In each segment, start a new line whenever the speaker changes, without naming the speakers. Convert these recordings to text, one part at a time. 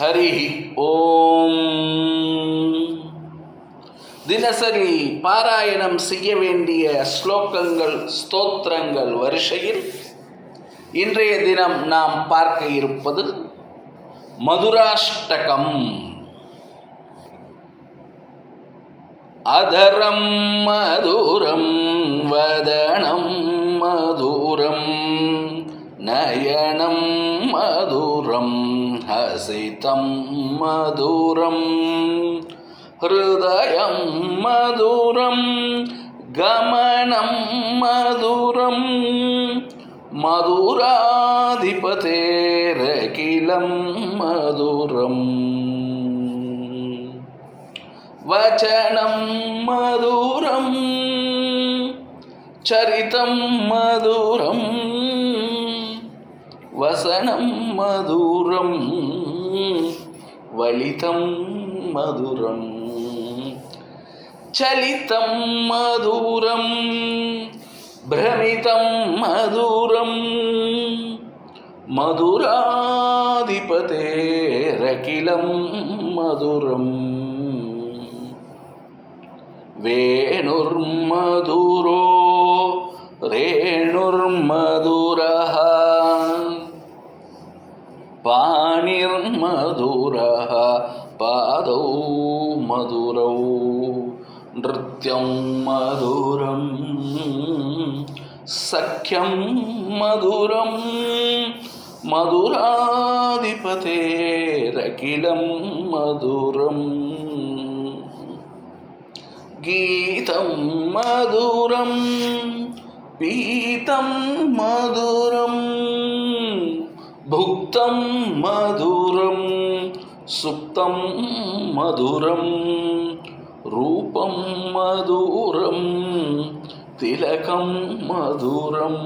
ஹரி ஓம். தினசரி பாராயணம் செய்ய வேண்டிய ஸ்லோகங்கள் ஸ்தோத்திரங்கள் வரிசையில் இன்றைய தினம் நாம் பார்க்க இருப்பது மதுராஷ்டகம். அதரம் மதுரம் வதனம் மதுரம். நயனம் மதுரம் ஹசிதம் மதுரம் ஹிருதயம் மதுரம் கமனம் மதுரம் மதுராதிபதேரகிலம் மதுரம் वचनं मधुरं चरितं मधुरं वसनं मधुरं वलितं मधुरं चलितं मधुरं भ्रमितं मधुरं मधुराधिपतेरखिलं मधुरम् वेणुर्मधुरो पाणिर्मधुरः पादौ मधुरौ नृत्यं मधुरं सख्यं मधुरं मधुराधिपतेरखिलं मधुरम् गीतं मधुरं पीतं मधुरं भुक्तं मधुरं सुप्तं मधुरं रूपं मधुरं तिलकं मधुरं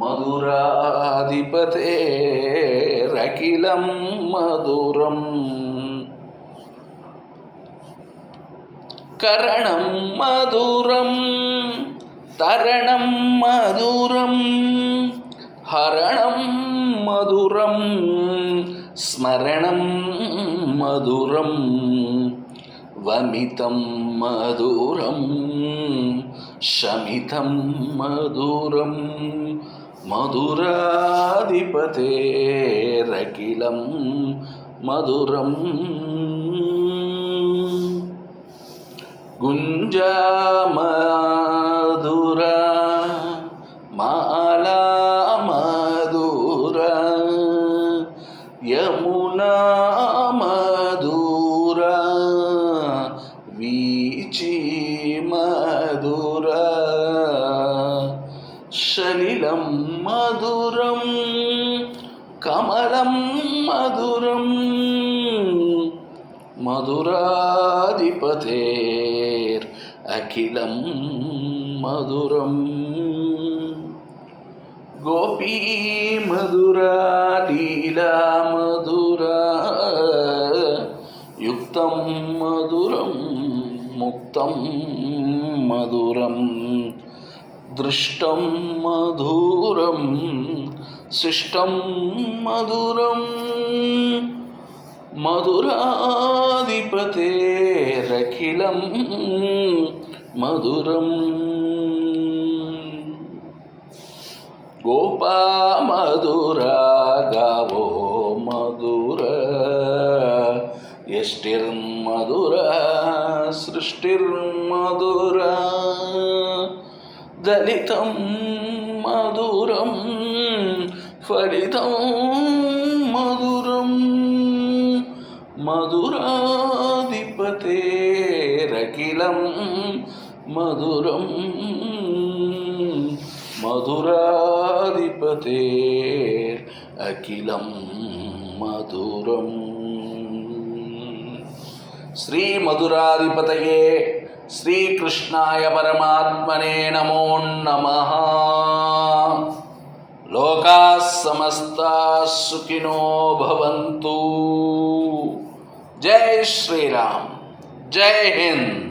मधुराधिपतेरखिलं मधुरम् करणं मधुरं तरणं मधुरं हरणं मधुरं स्मरणं मधुरं वमितं मधुरं शमितं मधुरं मधुराधिपतेरखिलं मधुरम् गुञ्जामधुरा മധുരം കമലം മധുരം മധുരാധിപതേർ അഖിലം മധുരം. ഗോപി മധുരാ ലീലാ മധുരാ യുക്തം മധുരം മുക്തം മധുരം. దృష్టం మధురం సృష్టం మధురం. మధురాధిపతేరఖిలం మధురం. గోపా మధురా గవో మధుర ఎష్టిర్మధుర సృష్టిర్మధురా. ஜலிதം മധുരം ഫലിതം മധുരം മധുരാധിപതേരഖിലം മധുരം മധുരാധിപതേർ അഖിലം മധുരം ശ്രീ മധുരാധിപതയേ श्रीकृष्णाय परमात्मने नमो नमः। लोकाः समस्ताः सुखिनो भवन्तु। जय श्रीराम जय हिंद।